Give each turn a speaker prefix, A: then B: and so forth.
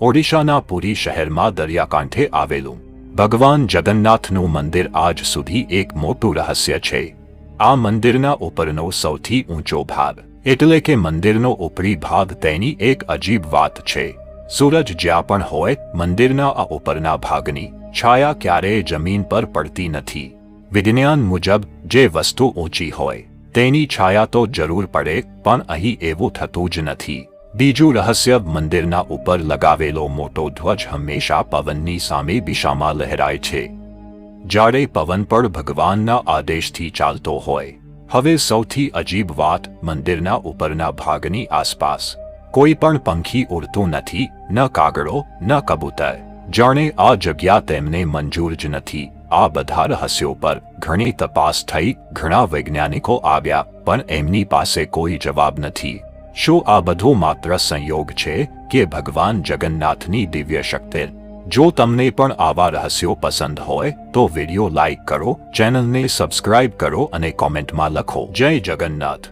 A: ઓડિશાના પુરી શહેરમાં દરિયાકાંઠે આવેલું. ભગવાન જગન્નાથનું મંદિર આજ સુધી એક મોટું રહસ્ય છે. આ મંદિરના ઉપરનો સૌથી ઊંચો ભાગ. એટલે કે મંદિરનો ઉપરી ભાગ તેની એક અજીબ વાત છે. સૂરજ જ્યાં પણ હોય, મંદિરના આ ઉપરના ભાગની છાયા ક્યારેય જમીન પર પડતી નથી. વિજ્ઞાન મુજબ, જે વસ્તુ ઊંચી હોય, તેની છાયા તો જરૂર પડે, પણ અહીં એવું થતું જ નથી. બીજું રહસ્ય, મંદિરના ઉપર લગાવેલો મોટો ધ્વજ હંમેશા પવનની સામે દિશામાં લહેરાય છે. જ્યારે પવન પણ ભગવાનના આદેશથી ચાલતો હોય. હવે સૌથી અજીબ વાત, મંદિરના ઉપરના ભાગની આસપાસ. કોઈ પણ પંખી ઉડતું નથી, ન કાગડો, ન કબૂતર. જાણે આ જગ્યા તેમને મંજૂર જ નથી. આ બધા રહસ્યો પર ઘણી તપાસ થઈ, ઘણા વૈજ્ઞાનિકો આવ્યા, પણ એમની પાસે કોઈ જવાબ નથી. શું આ બધું માત્ર સંયોગ છે કે ભગવાન જગન્નાથની દિવ્ય શક્તિ? જો તમને પણ આવા રહસ્યો પસંદ હોય, તો વીડિયો લાઈક કરો, ચેનલને સબસ્ક્રાઇબ કરો અને કોમેન્ટમાં લખો. જય જગન્નાથ.